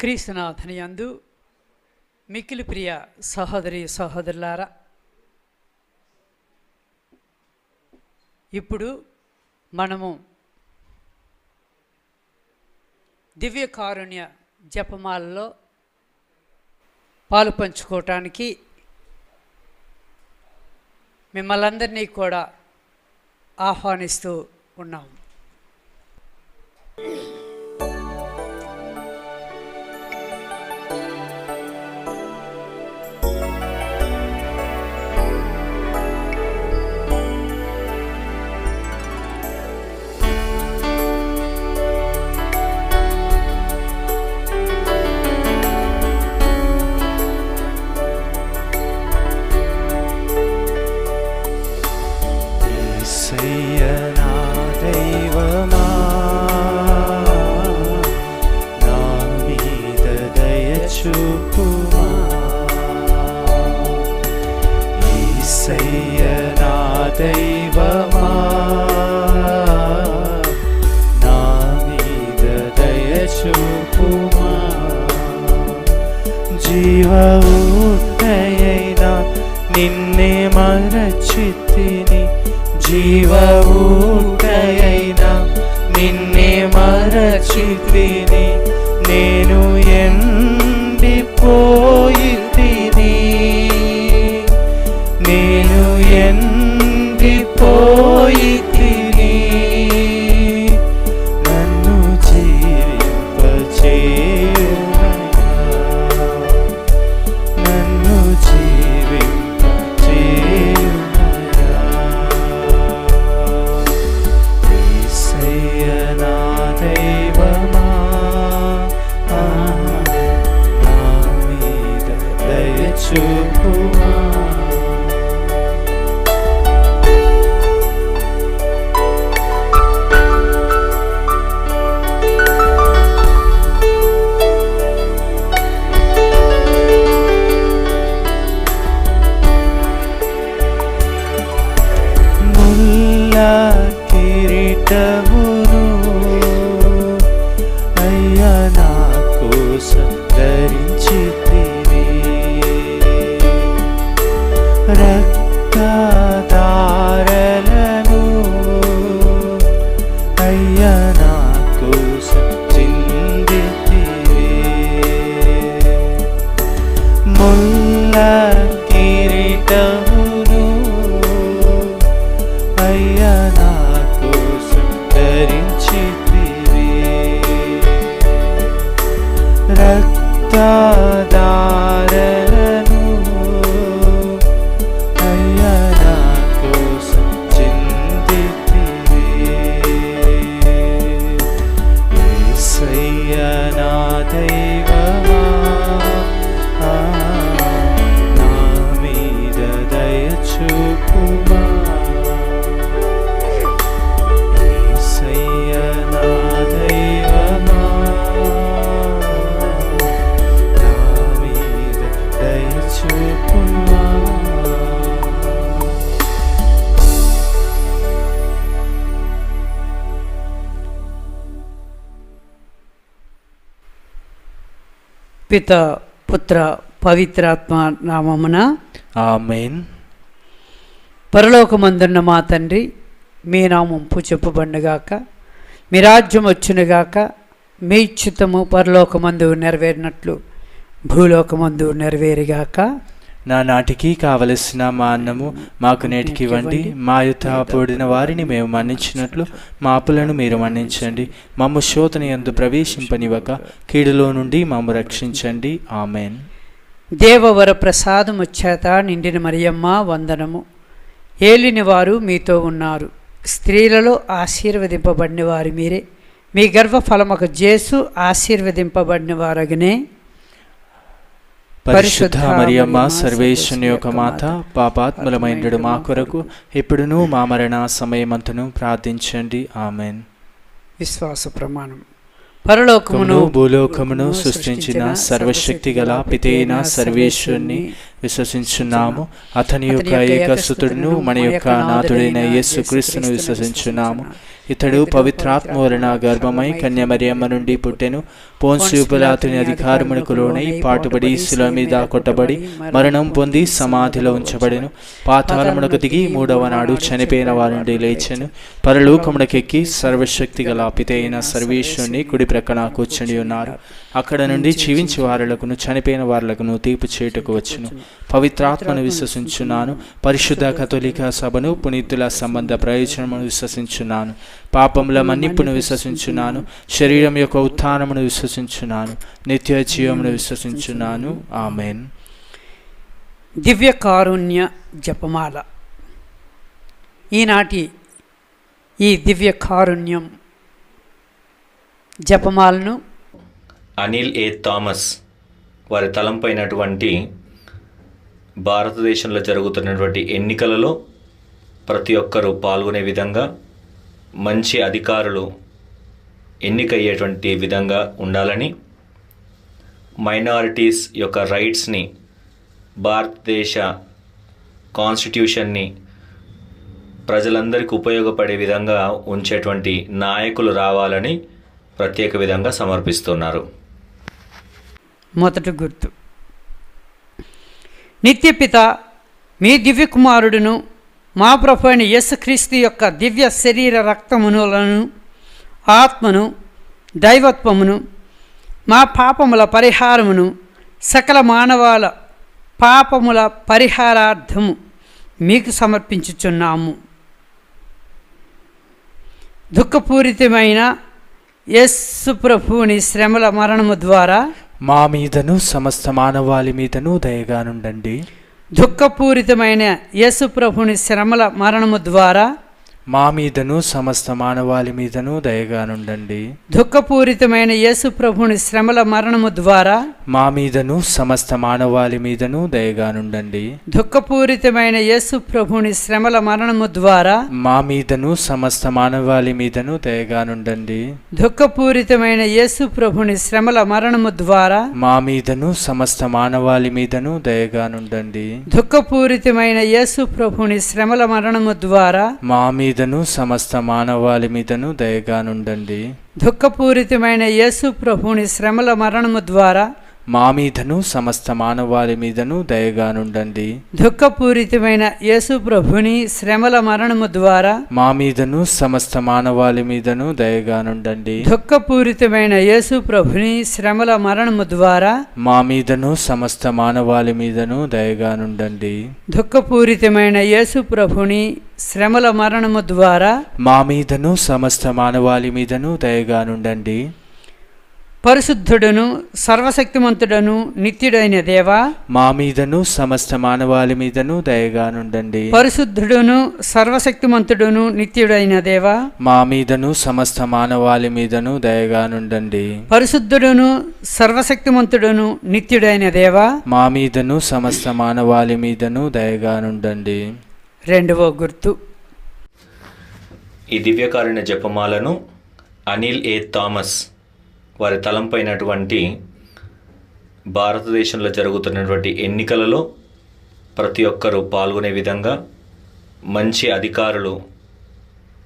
క్రీస్తునాథని యందు మిక్కిలి ప్రియ సహోదరి సహోదరులారా ఇప్పుడు మనము దివ్య కారుణ్య జపమాలలో పాలు పంచుకోవటానికి మిమ్మల్ందరినీ కూడా ఆహ్వానిస్తూ ఉన్నాము. పిత పుత్ర పవిత్రాత్మ నామమున ఆమెన్. పరలోకమందున్న మా తండ్రి మీ నామం చెప్పబడినగాక మీ రాజ్యం వచ్చునుగాక మీ చిత్తము పరలోకమందు నెరవేరినట్లు భూలోకమందు నెరవేరిగాక నా నాటికి కావలసిన మా అన్నము మాకు నేటికి ఇవ్వండి. మా యుద్ధ పొడిన వారిని మేము మన్నించినట్లు మా అప్పులను మీరు మన్నించండి. మమ్ము శోతని ఎందు ప్రవేశింపనివ్వక కీడులో నుండి మమ్ము రక్షించండి. ఆమెన్. దేవవర ప్రసాదము చేత నిండిన మరియమ్మ వందనము. ఏలిని వారు మీతో ఉన్నారు. స్త్రీలలో ఆశీర్వదింపబడిన వారు మీరే. మీ గర్భఫలముకు జేసు ఆశీర్వదింపబడిన వారగనే. పరిశుద్ధ మరియమ్మ సర్వేశ్వని యొక్క మాత పాపాత్ములమైనడు మా కొరకు ఇప్పుడును మా మరణ సమయమంతను ప్రార్థించండి. ఆమెన్. విశ్వాస ప్రమాణం. పరలోకమును భూలోకమును సృష్టించిన సర్వశక్తి గల పితైన సర్వేశ్వరుని విశ్వసించున్నాము. అతని యొక్క ఏకసుతుడును మన యొక్క నాథుడైన యేసు క్రీస్తును విశ్వసించున్నాము. ఇతడు పవిత్రాత్మ వలన గర్భమై కన్యమరియమ్మ నుండి పుట్టెను. పోన్సియు పిలాతుని అధికారమునకు లోనై పాటుబడి శిల మీద కొట్టబడి మరణం పొంది సమాధిలో ఉంచబడెను. పాతాళమునకు దిగి మూడవ నాడు చనిపోయిన వారి నుండి లేచెను. పరలోకమునకెక్కి సర్వశక్తి గల పితైన సర్వేశ్వరుని కుడి ప్రక్కన కూర్చుని ఉన్నారు. అక్కడ నుండి జీవించి వారులకును చనిపోయిన వారులకును తీర్పు చేయుటకు వచ్చును. పవిత్రాత్మను విశ్వసించున్నాను. పరిశుద్ధ కథోలిక సభను పునీతుల సంబంధ ప్రయోజనమును విశ్వసించున్నాను. పాపముల మన్నిప్పును విశ్వసించున్నాను. శరీరం యొక్క ఉత్థానమును విశ్వసించున్నాను. నిత్య జీవమును విశ్వసించున్నాను. ఆమెన్. దివ్య కారుణ్య జపమాల. ఈనాటి ఈ దివ్య కారుణ్యం జపమాలను అనిల్ ఏ. థామస్ వారి తలంపైనటువంటి భారతదేశంలో జరుగుతున్నటువంటి ఎన్నికలలో ప్రతి ఒక్కరూ పాల్గొనే విధంగా మంచి అధికారులు ఎన్నికయ్యేటువంటి విధంగా ఉండాలని మైనారిటీస్ యొక్క రైట్స్ని భారతదేశ కాన్స్టిట్యూషన్ని ప్రజలందరికీ ఉపయోగపడే విధంగా ఉంచేటువంటి నాయకులు రావాలని ప్రత్యేక విధంగా సమర్పిస్తున్నారు. మొదటి గుర్తు. నిత్యపిత మీ దివ్యకుమారుడును మా ప్రభు అయిన యేసుక్రీస్తు యొక్క దివ్య శరీర రక్తమునులను ఆత్మను దైవత్వమును మా పాపముల పరిహారమును సకల మానవాల పాపముల పరిహారార్థము మీకు సమర్పించుచున్నాము. దుఃఖపూరితమైన యస్సు ప్రభువుని శ్రమల మరణము ద్వారా మా మీదను సమస్త మానవాళి మీదను దయగానుండండి దుఃఖపూరితమైన యేసు ప్రభుని శ్రమల మరణము ద్వారా మా మీదను సమస్త మానవాళి మీదను దయగానుండండి. దుఃఖపూరితమైన యేసు ప్రభుని శ్రమల మరణము ద్వారా మా మీదను సమస్త మానవాళి మీదను దయగానుండండి. దుఃఖపూరితమైన యేసు ప్రభుని శ్రమల మరణము ద్వారా మా మీదను సమస్త మానవాళి మీదను దయగానుండండి. దుఃఖపూరితమైన యేసు ప్రభుని శ్రమల మరణము ద్వారా మా మీదను సమస్త మానవాళి మీదను దయగానుండండి. దుఃఖపూరితమైన యేసు ప్రభుని శ్రమల మరణము ద్వారా మా మీదను సమస్త మానవాళి మీదను దయగానుండండి. దుఃఖపూరితమైన యేసు ప్రభుని శ్రమల మరణము ద్వారా మా మీదను సమస్త మానవాళి మీదను దయగానుండండి దుఃఖపూరితమైన యేసు ప్రభుని శ్రమల మరణము ద్వారా మా మీదను సమస్త మానవాళి మీదను దయగానుండండి దుఃఖపూరితమైన యేసు ప్రభుని శ్రమల మరణము ద్వారా మా మీదను సమస్త మానవాళి మీదను దయగానుండండి దుఃఖపూరితమైన యేసు ప్రభుని శ్రమల మరణము ద్వారా మా మీదను సమస్త మానవాళి మీదను దయగానుండండి పరిశుద్ధుడును సర్వశక్తిమంతుడను నిత్యుడైన దేవా మా మీదను సమస్త మానవాళి మీదను దయగానుండండి పరిశుద్ధుడును సర్వశక్తిమంతుడును నిత్యుడైన దేవా మా మీదను సమస్త మానవాళి మీదను దయగానుండండి పరిశుద్ధుడును సర్వశక్తిమంతుడును నిత్యుడైన దేవా మా మీదను సమస్త మానవాళి మీదను దయగానుండండి రెండవ గుర్తు. ఈ దివ్యకారుణ్య జపమాలను అనిల్ ఏ. థామస్ వారి తలంపైనటువంటి భారతదేశంలో జరుగుతున్నటువంటి ఎన్నికలలో ప్రతి ఒక్కరూ పాల్గొనే విధంగా మంచి అధికారులు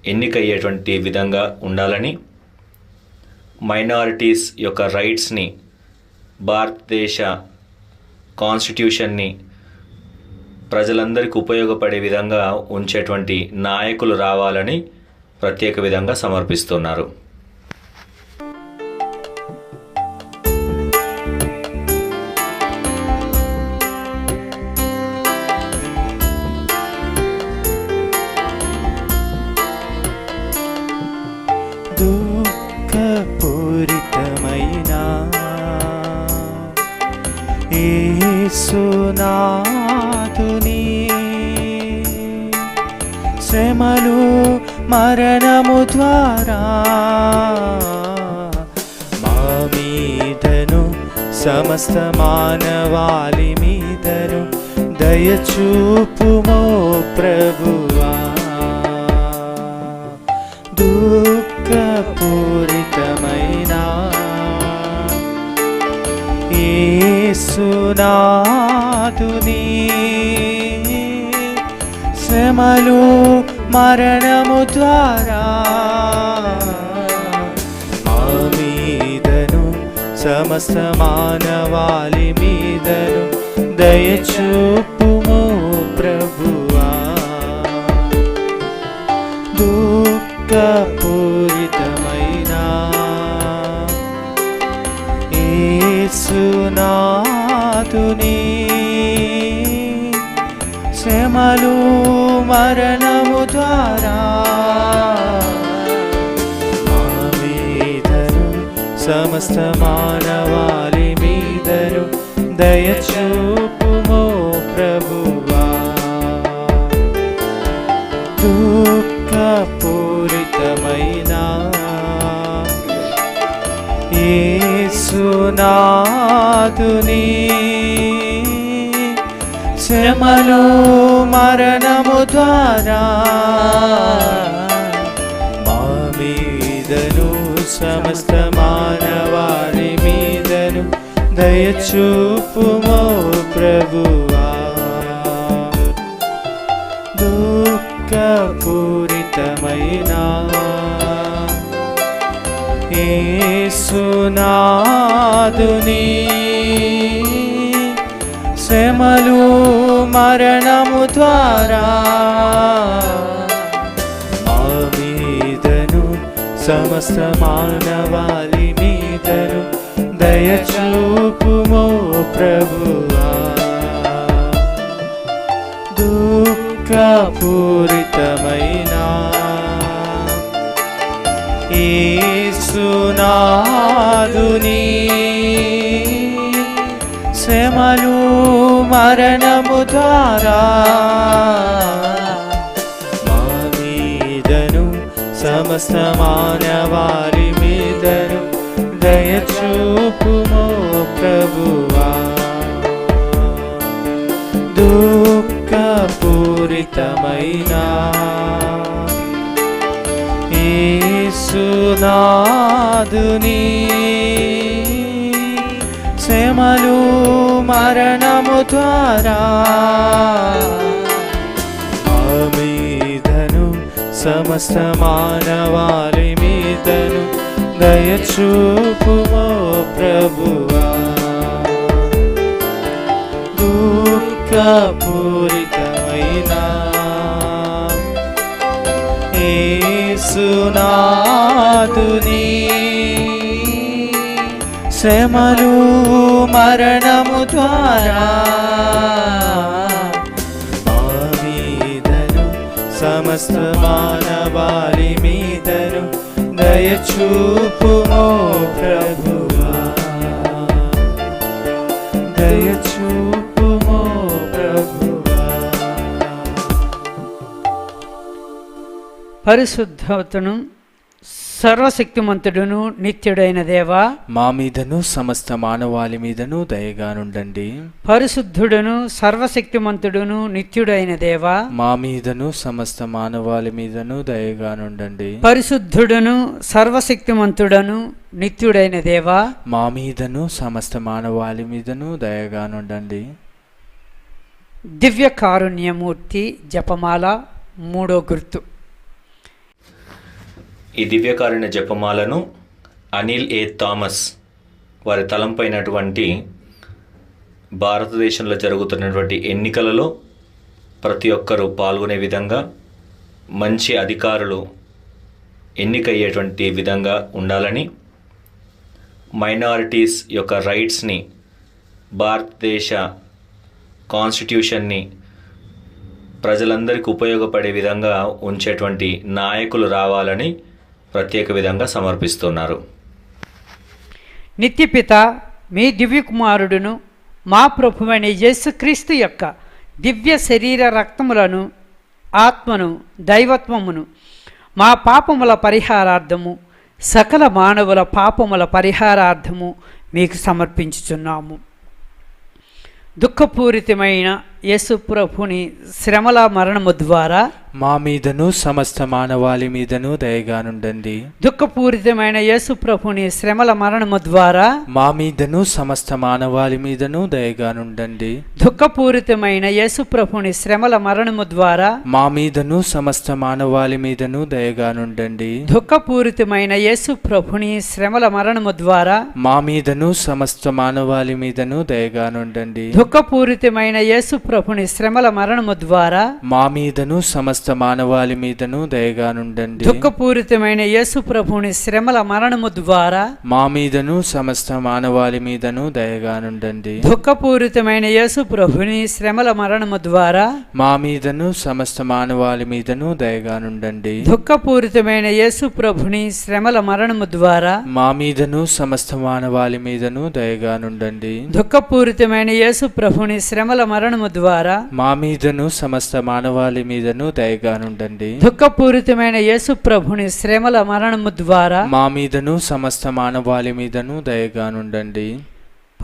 ఎన్నికయ్యేటువంటి విధంగా ఉండాలని మైనారిటీస్ యొక్క రైట్స్ని భారతదేశ కాన్స్టిట్యూషన్ని ప్రజలందరికీ ఉపయోగపడే విధంగా ఉంచేటువంటి నాయకులు రావాలని ప్రత్యేక విధంగా సమర్పిస్తున్నారు. ఏసునాథుని శ్రమలు మరణము ద్వారా మా మీదను సమస్త మానవాళి మీదను దయచూపుమో ప్రభువా. దుఃఖపూరి యేసునాథుని శ్రమలు మరణము ద్వారా మీదను సమస్త మానవాళి మీదను దయచూపుము ప్రభువా. దుఃఖ శ్రమలు మరణము ద్వారా. మా మీదను సమస్త మానవాళి మీదను దయచూపుమో ప్రభువా. దుఃఖపూరితమైన యేసునాథుని శ్రమలో మరణము ద్వారా మా మీదను సమస్త మానవారి మీదను దయచూపుమో ప్రభువా దుఃఖపూరితమైన యేసునాదుని శ్రమలు మరణము ద్వారా మా మీదను సమస్త మానవాళి మీదను దయచూపుమో ప్రభువా. దుఃఖపూరితమైన సునాదుని శ్రమలు మరణము ద్వారా మా మీదను సమస్త మానవారి మీదను దయచూపుమో ప్రభువా దుఃఖపూరితమైన యేసునాదుని శ్రమలు మరణము ద్వారా. మా మీదను సమస్త మానవాళి మీదను దయచూపుమో ప్రభువా. దుఃఖపూరితమైన యేసునాదుని శ్రమలు మరణము ద్వారా మీదను సమస్త మానవాళి మీదను దయచూపుమో ప్రభువా. దయచూపుమో ప్రభువా. పరిశుద్ధతను సర్వశక్తిమంతుడును నిత్యుడైన దేవా మా మీదను సమస్త మానవాళి మీదను దయగానుండండి పరిశుద్ధుడును సర్వశక్తిమంతుడును నిత్యుడైన దేవా మా మీదను సమస్త మానవాళి మీదను దయగానుండండి పరిశుద్ధుడును సర్వశక్తిమంతుడను నిత్యుడైన దేవా మా మీదను సమస్త మానవాళి మీదను దయగానుండండి దివ్య కారుణ్యమూర్తి జపమాల మూడో గుర్తు. ఈ దివ్యకారుణ్య జపమాలను అనిల్ ఏ. థామస్ వారి తలంపైనటువంటి భారతదేశంలో జరుగుతున్నటువంటి ఎన్నికలలో ప్రతి ఒక్కరూ పాల్గొనే విధంగా మంచి అధికారులు ఎన్నికయ్యేటువంటి విధంగా ఉండాలని మైనారిటీస్ యొక్క రైట్స్ని భారతదేశ కాన్స్టిట్యూషన్ని ప్రజలందరికీ ఉపయోగపడే విధంగా ఉంచేటువంటి నాయకులు రావాలని ప్రత్యేక విధంగా సమర్పిస్తున్నారు. నిత్యపిత మీ దివ్యకుమారుడును మా ప్రభువైన యేసుక్రీస్తు యొక్క దివ్య శరీర రక్తములను ఆత్మను దైవత్వమును మా పాపముల పరిహారార్థము సకల మానవుల పాపముల పరిహారార్థము మీకు సమర్పించుచున్నాము. దుఃఖపూరితమైన యేసు ప్రభుని శ్రమల మరణము ద్వారా మా మీదను సమస్త మానవాళి మీదను దయగానుండండి. దుఃఖపూరితమైన యేసు ప్రభుని శ్రమల మరణము ద్వారా మా మీదను సమస్త మానవాళి మీదను దయగానుండండి. దుఃఖపూరితమైన యేసు ప్రభుని శ్రమల మరణము ద్వారా మా మీదను సమస్త మానవాళి మీదను దయగానుండండి. దుఃఖపూరితమైన యేసు ప్రభుని శ్రమల మరణము ద్వారా మా మీదను సమస్త మానవాళి మీదను దయగానుండండి. దుఃఖపూరితమైన యేసు ప్రభుని శ్రమల మరణము ద్వారా మా మీదను సమస్త మానవాళి మీదను దయగానుండండి దుఃఖపూరితమైన యేసు ప్రభుని శ్రమల మరణము ద్వారా మా మీదను సమస్త మానవాళి మీదను దయగానుండండి దుఃఖపూరితమైన యేసు ప్రభుని శ్రమల మరణము ద్వారా మా మీదను సమస్త మానవాళి మీదను దయగానుండండి దుఃఖపూరితమైన యేసు ప్రభుని శ్రమల మరణము ద్వారా మా మీదను సమస్త మానవాళి మీదను దయగానుండండి దుఃఖపూరితమైన యేసు ప్రభుని శ్రమల మరణము ద్వారా మా మీదను సమస్త మానవాళి మీదను దయగానుండండి. దుఃఖపూరితమైన యేసు ప్రభుని శ్రమల మరణము ద్వారా మా మీదను సమస్త మానవాళి మీదను దయగానుండండి.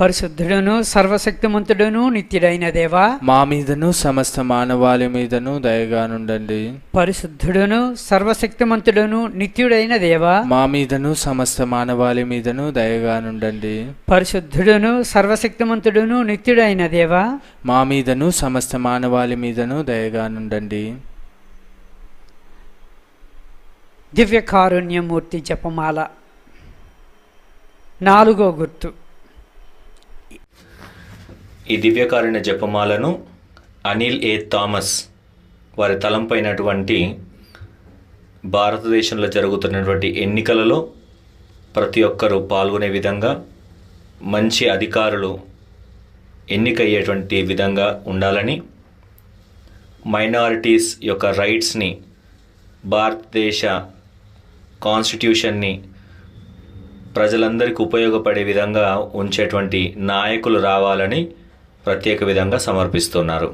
పరిశుద్ధుడును సర్వశక్తిమంతుడును నిత్యుడైన దేవా. మా మీదను సమస్త మానవాళి మీదను దయగానుండండి. పరిశుద్ధుడును సర్వశక్తిమంతుడును నిత్యుడైన దేవా. మా మీదను సమస్త మానవాళి మీదను దయగానుండండి. పరిశుద్ధుడును సర్వశక్తిమంతుడును నిత్యుడైన దేవా. మా మీదను సమస్త మానవాళి మీదను దయగానుండండి. దివ్య కారుణ్యమూర్తి జపమాల. నాలుగో గుర్తు. ఈ దివ్యకారుణ జపమాలను అనిల్ ఏ. థామస్ వారి తలంపైనటువంటి భారతదేశంలో జరుగుతున్నటువంటి ఎన్నికలలో ప్రతి ఒక్కరూ పాల్గొనే విధంగా మంచి అధికారులు ఎన్నికయ్యేటువంటి విధంగా ఉండాలని మైనారిటీస్ యొక్క రైట్స్ని భారతదేశ కాన్స్టిట్యూషన్ని ప్రజలందరికీ ఉపయోగపడే విధంగా ఉంచేటువంటి నాయకులు రావాలని ప్రత్యేక విధంగా సమర్పిస్తున్నారు.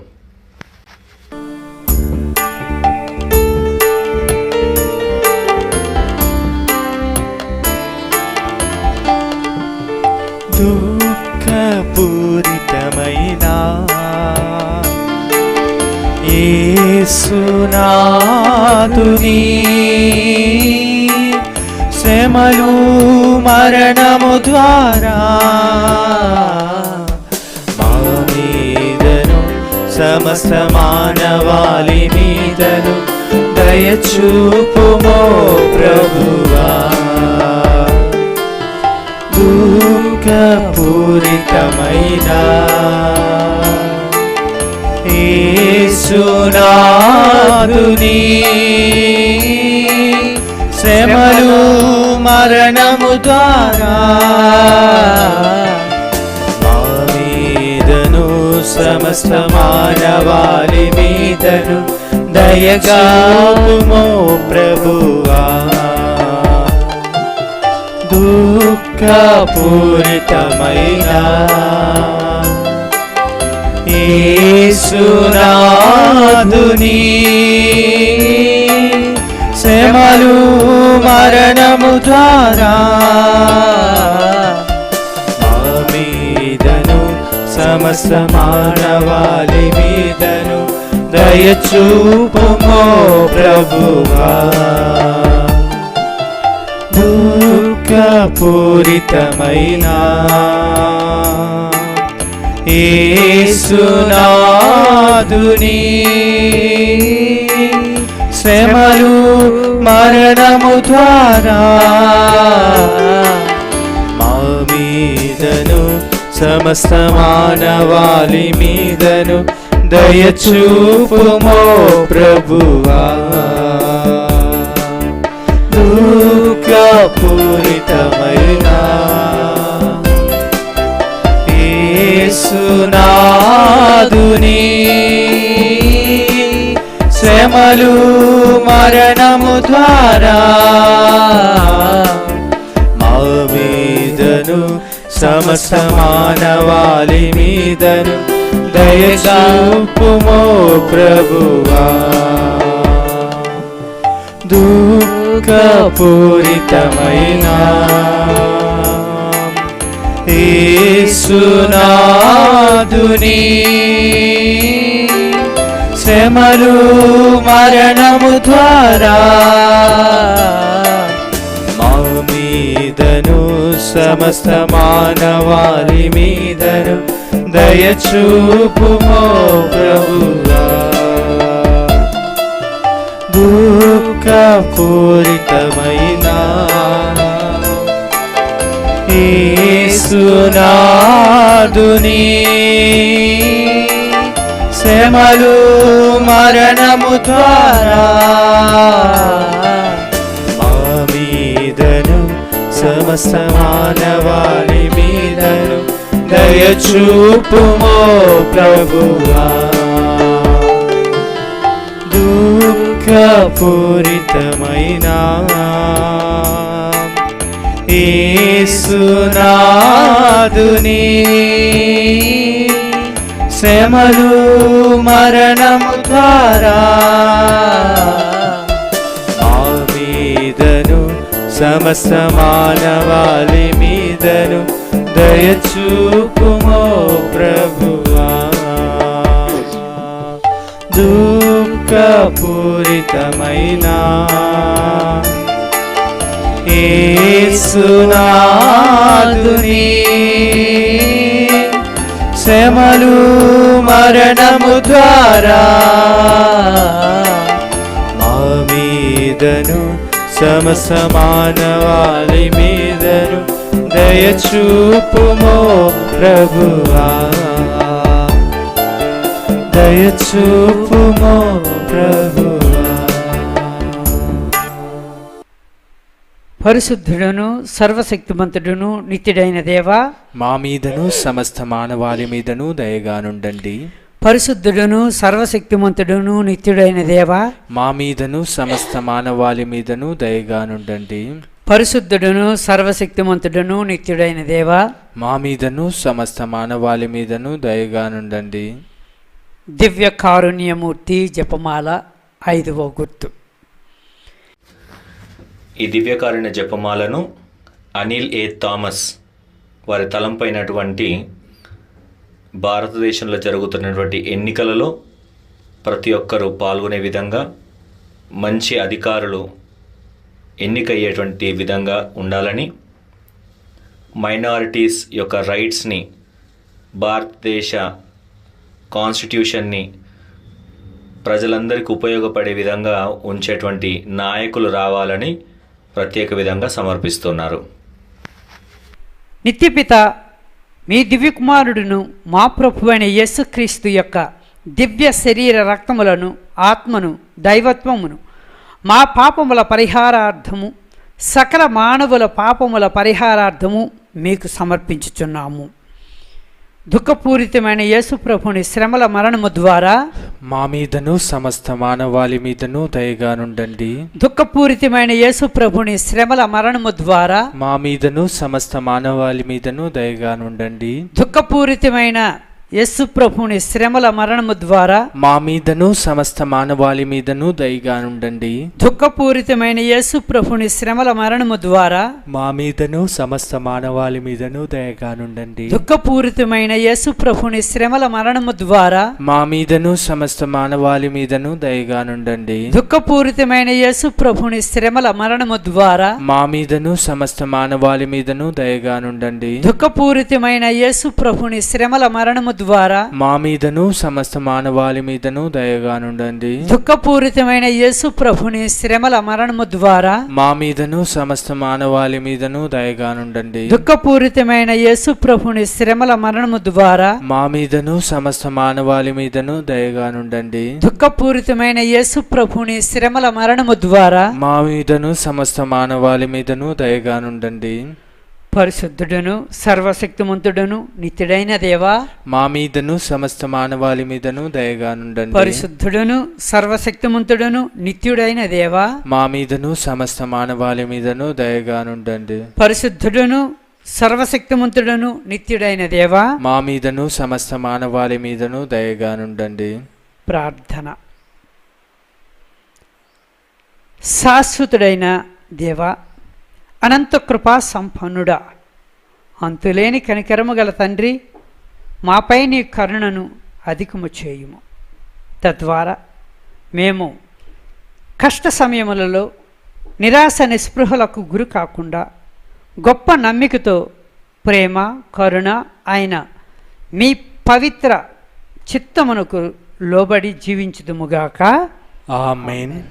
దుఃఖపూరితమైన యేసునాథుని శ్రమలు మరణము ద్వారా సమస్త మానవాళి మీదను దయచూపుమో ప్రభువా. పూరితమైన యేసునాథుని శ్రమలు మరణము ద్వారా సమస్త మానవాళి మీదను దయగామో ప్రభువా. దుఃఖపూరితమైన యేసునాథుని శ్రమలు మరణము ద్వారా సమస్త మానవాళి మీదను దయచూపుమో ప్రభువా. దుఃఖపూరితమైన ఏసునాదుని శ్రమలు మరణము ద్వారా సమస్త మానవాళి మీదను దయచూపుమో ప్రభువా. దుఃఖపూరితమైన యేసునాథుని శ్రమలు మరణము ద్వారా సమస్త మానవాళి మీదను దయచూపుమో ప్రభువా. దుఃఖపూరితమైన ఏసునాదుని శ్రమలు మరణము ద్వారా సమస్త మానవాళి మీదను దయచూపుమో ప్రభువా. దుఃఖపూరితమైన యేసునాదుని శ్రమలు మరణము ద్వారా సమస్త మానవాళి మీదను దయచూపుమో ప్రభువా. దుఃఖపూరితమైన యేసునాదుని శ్రమలు మరణము ద్వారా మా సమస్త మానవాళి మీదను దయచూపుమో ప్రభువా. దుఃఖపూరితమైన యేసునాదుని శ్రమలు మరణము ద్వారా మా మీదను సమసమానవాళి మీదను దయచూపుమో ప్రభువా. దయచూపుమో ప్రభువా. పరిశుద్ధుడును సర్వశక్తిమంతుడును నిత్యుడైన దేవా. మా మీదను సమస్త మానవాళి మీదను దయగానుండండి. పరిశుద్ధుడును సర్వశక్తిమంతుడును నిత్యుడైన దేవా మా మీదను సమస్త మానవాళి మీదను దయగానుండండి పరిశుద్ధుడును సర్వశక్తిమంతుడును నిత్యుడైన దేవా మా మీదను సమస్త మానవాళి మీదను దయగానుండండి దివ్య కారుణ్యమూర్తి జపమాల ఐదవ గుర్తు. ఈ దివ్యకారుణ్య జపమాలను అనిల్ ఏ. థామస్ వారి తలంపైనటువంటి భారతదేశంలో జరుగుతున్నటువంటి ఎన్నికలలో ప్రతి ఒక్కరూ పాల్గొనే విధంగా మంచి అధికారులు ఎన్నికయ్యేటువంటి విధంగా ఉండాలని మైనారిటీస్ యొక్క రైట్స్ని భారతదేశ కాన్స్టిట్యూషన్ని ప్రజలందరికీ ఉపయోగపడే విధంగా ఉంచేటువంటి నాయకులు రావాలని ప్రత్యేక విధంగా సమర్పిస్తున్నారు. నిత్యపిత మీ దివ్యకుమారుడును మా ప్రభువైన యేసుక్రీస్తు యొక్క దివ్య శరీర రక్తములను ఆత్మను దైవత్వమును మా పాపముల పరిహారార్థము సకల మానవుల పాపముల పరిహారార్థము మీకు సమర్పించుచున్నాము. దుఃఖపూరితమైన యేసుప్రభుని శ్రమల మరణము ద్వారా మా మీదను సమస్త మానవాళి మీదను దయగానుండండి దుఃఖపూరితమైన యేసుప్రభుని శ్రమల మరణము ద్వారా మా మీదను సమస్త మానవాళి మీదను దయగానుండండి దుఃఖపూరితమైన యేసుప్రభుని శ్రమల మరణము ద్వారా మా మీదను సమస్త మానవాళి మీదను దయగానుండండి దుఃఖపూరితమైన యేసుప్రభుని శ్రమల మరణము ద్వారా మా మీదను సమస్త మానవాళి మీదను దయగానుండండి దుఃఖపూరితమైన యేసుప్రభుని శ్రమల మరణము ద్వారా మా మీదను సమస్త మానవాళి మీదను దయగానుండండి దుఃఖపూరితమైన యేసుప్రభుని శ్రమల మరణము ద్వారా మా మీదను సమస్త మానవాళి మీదను దయగానుండండి దుఃఖపూరితమైన యేసుప్రభుని శ్రమల మరణము ద్వారా మా మీదను సమస్త మానవాళి మీదను దయగానుండండి దుఃఖపూరితమైన యేసుప్రభుని శ్రమల మరణము ద్వారా మా మీదను సమస్త మానవాళి మీదను దయగానుండండి దుఃఖపూరితమైన యేసుప్రభుని శ్రమల మరణము ద్వారా మా మీదను సమస్త మానవాళి మీదను దయగానుండండి దుఃఖపూరితమైన యేసుప్రభుని శ్రమల మరణము ద్వారా మా మీదను సమస్త మానవాళి మీదను దయగానుండండి పరిశుద్ధుడును సర్వశక్తిమంతుడును నిత్యుడైన దేవా మా మీదను సమస్త మానవాళి మీదను దయగానుండండి పరిశుద్ధుడును సర్వశక్తిమంతుడును నిత్యుడైన దేవా మా మీదను సమస్త మానవాళి మీదను దయగానుండండి పరిశుద్ధుడును సర్వశక్తిమంతుడును నిత్యుడైన దేవా మా మీదను సమస్త మానవాళి మీదను దయగానుండండి ప్రార్థన. శాశ్వతుడైన దేవా అనంత కృపా సంపన్నుడా. అంతులేని కనికరము గల తండ్రి మాపై నీ కరుణను అధికము చేయుము. తద్వారా మేము కష్ట సమయములలో నిరాశ నిస్పృహలకు గురి కాకుండా గొప్ప నమ్మికతో ప్రేమ కరుణ ఆయన మీ పవిత్ర చిత్తమునకు లోబడి జీవించుదుముగాక. ఆమెన్.